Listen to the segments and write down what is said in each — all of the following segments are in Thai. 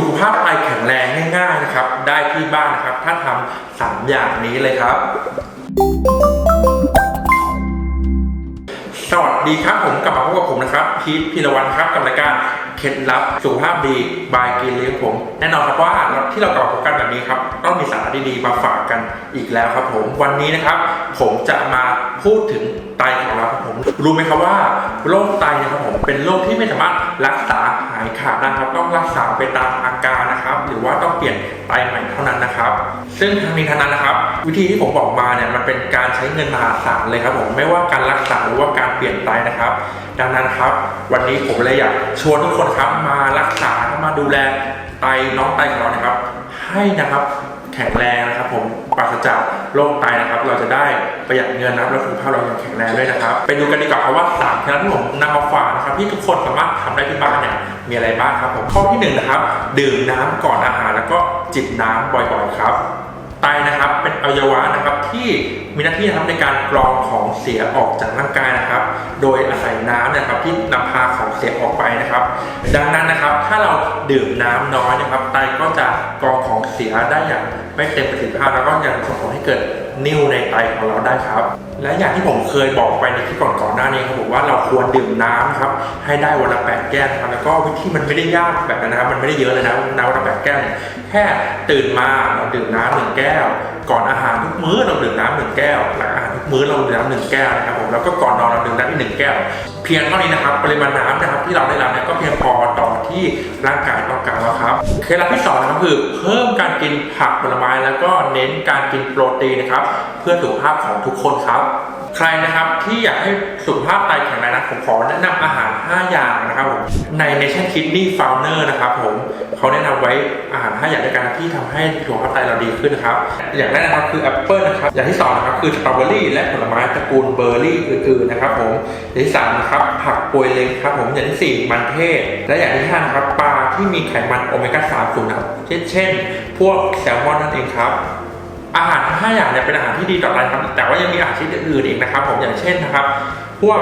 สุขภาพไตแข็งแรงง่ายๆนะครับ ได้ที่บ้านนะครับ ถ้าทำสามอย่างนี้เลยครับ สวัสดีครับผมกลับมาพบกับผมนะครับพีทพีรวันครับกับรายการเคล็ดลับสุขภาพดีบายกินเลี้ยงผม แน่นอนครับว่าที่เรากลับมาพบกันแบบนี้ครับต้องมีสาระดีๆมาฝากกันอีกแล้วครับผมวันนี้นะครับ ผมจะมาพูดถึง ไตของเราครับผม รู้ไหมครับว่าโรคไตนะครับผมเป็นโรคที่ไม่สามารถรักษาหายขาดได้ครับ ต้องรักษาไปตามอาการนะครับ หรือว่าต้องเปลี่ยนไตใหม่เท่านั้นนะครับ ซึ่งทั้งนี้ทั้งนั้นนะครับ วิธีที่ผมบอกมาเนี่ยมันเป็นการใช้เงินมหาศาลเลยครับผมไม่ว่าการรักษาหรือว่าการเปลี่ยนไตนะครับ ดังนั้นครับ วันนี้ผมเลยอยากชวนทุกคนครับมารักษามาดูแลไตน้องไตของเรานะครับ ให้นะครับ แข็งแรงนะครับผมปราศจากโรคไตนะครับ เราจะได้ประหยัดเงินนะครับและสุขภาพเรายังแข็งแรงด้วยนะครับ ไปดูกันดีกว่าครับว่าสามเคล็ดลับที่ผมนำมาฝากนะครับที่ทุกคนสามารถทำได้ที่บ้านเนี่ยมีอะไรบ้างครับผมข้อที่หนึ่งนะครับดื่มน้ำก่อนอาหารแล้วก็จิบน้ำบ่อยๆครับไตนะครับเป็นอวัยวะนะครับที่มีหน้าที่นะครับในการกรองของเสียออกจากร่างกายนะครับ โดยอาศัยน้ำนะครับที่นำพาของเสียออกไปนะครับ ดังนั้นนะครับ ถ้าเราดื่มน้ำน้อยนะครับ ไตก็จะ เสียได้อย่างไม่เต็มประสิทธิภาพแล้วก็ยังส่งผลให้เกิดนิ่วในไตของเราได้ครับ และอย่างที่ผมเคยบอกไปในคลิปก่อนๆหน้านี้ครับผมว่าเราควรดื่มน้ำครับให้ได้วันละแปดแก้วครับแล้วก็วิธีมันไม่ได้ยากแบบนั้นนะครับมันไม่ได้เยอะเลยนะน้ำวันละแปดแก้วเนี่ยแค่ตื่นมาเราดื่มน้ำหนึ่งแก้ว ก่อนอาหารทุกมื้อเราดื่มน้ำหนึ่งแก้วหลังอาหารทุกมื้อเราดื่มน้ำหนึ่งแก้วนะครับผมแล้วก็ก่อนนอนเราดื่มน้ำอีกหนึ่งแก้ว เพียงเท่านี้นะครับปริมาณน้ำนะครับที่เราได้รับเนี่ยก็เพียงพอต่อที่ร่างกายต้องการแล้วครับ เคล็ดลับที่สองนะครับคือเพิ่มการกินผักผลไม้แล้วก็เน้นการกินโปรตีนนะครับ เพื่อสุขภาพของทุกคนครับ ใครนะครับที่อยากให้สุขภาพไตแข็งแรงนะผมขอแนะนำอาหาร 5 อย่างนะครับผมใน Nation Kidney Founder นะครับผมเขาแนะนำไว้อาหาร 5 อย่างในการที่ทำให้สุขภาพไตเราดีขึ้นนะครับ อย่างแรกนะครับคือแอปเปิลนะครับอย่างที่สองนะครับคือสตรอเบอรี่และผลไม้ตระกูลเบอร์รี่อื่นๆนะครับผมอย่างที่สามนะครับผักปวยเล็กครับผมอย่างที่สี่มันเทศ และอย่างที่ห้านะครับปลา ไขมันโอเมก้าสามสูงนะครับเช่นเช่น พวกแซลมอนนั่นเองครับ อาหารทั้งห้าอย่างเนี่ยเป็นอาหารที่ดีต่อไตครับแต่ว่ายังมีอาหารชนิดอื่นอีกนะครับผมอย่างเช่นนะครับ พวก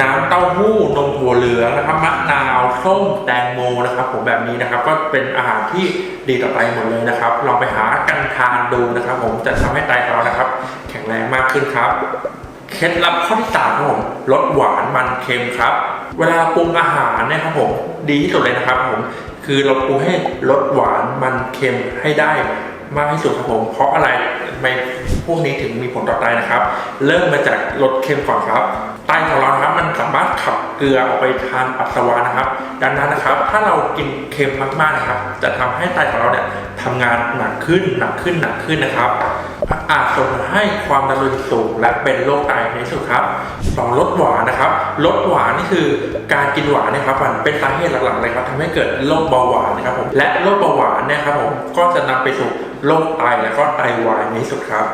น้ำเต้าหู้นมถั่วเหลืองนะครับมะนาวส้มแตงโมนะครับ ผมแบบนี้นะครับ ก็เป็นอาหารที่ดีต่อไตหมดเลยนะครับ ลองไปหากันทานดูนะครับ ผมจะทำให้ไตของเรานะครับ แข็งแรงมากขึ้นครับเคล็ดลับข้อที่สามครับผมลดหวานมันเค็มครับ เวลาปรุงอาหารนี่ยครับผมดีที่สุดเลยนะครับผมคือเราปรุงให้ลดหวานมันเค็มให้ได้มากที่สุดครับผมเพราะอะไรทำไมพวกนี้ถึงมีผลต่อไตนะครับ เริ่มมาจากลดเค็มก่อนครับไตของเราครับมันสามารถขับเกลือออกไปทางปัสสาวะนะครับ ดังนั้นนะครับ ถ้าเรากินเค็มมากๆนะครับ จะทำให้ไตของเราเนี่ย ทำงานหนักขึ้นหนักขึ้นหนักขึ้นนะครับอาจส่งผลให้ความดันโลหิตสูงและเป็นโรคไตในสุดครับสองลดหวานนะครับลดหวานนี่คือการกินหวานนะครับมันเป็นสาเหตุหลักๆเลยครับทำให้เกิดโรคเบาหวานนะครับผมและโรคเบาหวานนะครับผมก็จะนำไปสู่โรคไตและก็ไตวายในสุดครับ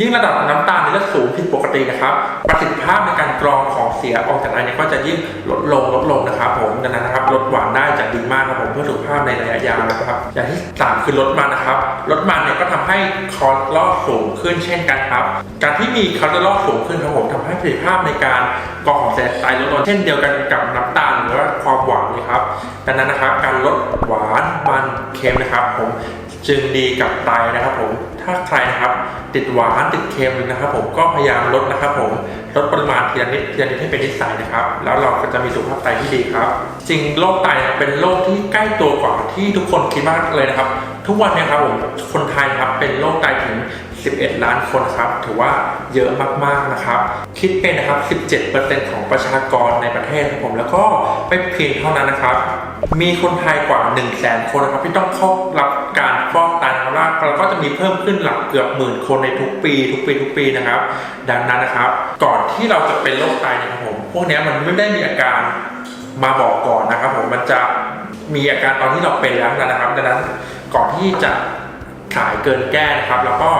ยิ่งระดับน้ำตาลในเลือดสูงผิดปกตินะครับ ประสิทธิภาพในการกรองของเสียออกจากไตเนี่ยก็จะยิ่งลดลงลดลงนะครับ ผมดังนั้นนะครับลดหวานได้จะดีมากครับผมเพื่อสุขภาพในระยะยาวนะครับ อย่างที่สามคือลดมันนะครับลดมันเนี่ยก็ทำให้คอเลสเตอรอลสูงขึ้นเช่นกันครับ การที่มีคอเลสเตอรอลสูงขึ้นครับผมทำให้ประสิทธิภาพในการกรองของเสียไตลดลงเช่นเดียวกันกับน้ำตาลหรือว่าความหวานเลยครับดังนั้นนะครับการลดหวานมันเค็มนะครับ ผมจึงดีกับไตนะครับผม ถ้าใครนะครับติดหวานติดเค็มนะครับ ผมก็พยายามลดนะครับ ผมลดปริมาณทีละนิดทีละนิดให้เป็นนิสัยนะครับ แล้วเราก็จะมีสุขภาพไตที่ดีครับจริงโรคไตเป็นโรคที่ใกล้ตัวกว่าที่ทุกคนคิดมากเลยนะครับ ทุกวันนี้ครับผมคนไทยครับเป็นโรคไตถึง 11 ล้านคนครับ ถือว่าเยอะมากๆนะครับ คิดเป็นนะครับ 17%ของประชากรในประเทศครับผมแล้วก็ไม่เพียงเท่านั้นนะครับ มีคนไทยกว่า 1 0 0 0 0แสนคนนะครับที่ต้องเข้ารับการฟอก แล้วก็จะมีเพิ่มขึ้นหลักเกือบหมื่นคนในทุกปี ทุกปีทุกปีนะครับ ดังนั้นนะครับ ก่อนที่เราจะเป็นโรคไตเนะครับผมพวกนี้มันไม่ได้มีอาการมาบอกก่อนนะครับ ผมมันจะมีอาการตอนที่เราเป็นแล้วนะครับ ดังนั้นก่อนที่จะขายเกินแก้นะครับ แล้วก็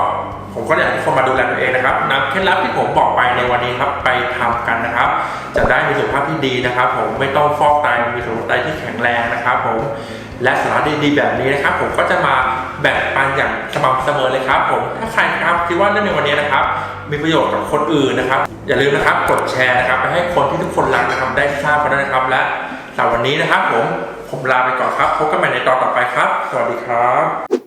ผมก็อยากให้คนมาดูแลตัวเองนะครับนำเคล็ดลับที่ผมบอกไปในวันนี้ครับไปทำกันนะครับ จะได้มีสุขภาพที่ดีนะครับ ผมไม่ต้องฟอกไตมีสุขภาพไตที่แข็งแรงนะครับ ผม และสาระดีๆแบบนี้นะครับ ผมก็จะมาแบ่งปันอย่างสม่ำเสมอเลยครับ ผมถ้าใครครับคิดว่าเรื่องในวันนี้นะครับ มีประโยชน์กับคนอื่นนะครับ อย่าลืมนะครับกดแชร์นะครับไปให้คนที่ทุกคนรักนะครับได้ทราบกันด้วยนะครับ และสำหรับวันนี้นะครับ ผมผมลาไปก่อนครับพบกันใหม่ในตอนต่อไปครับ สวัสดีครับ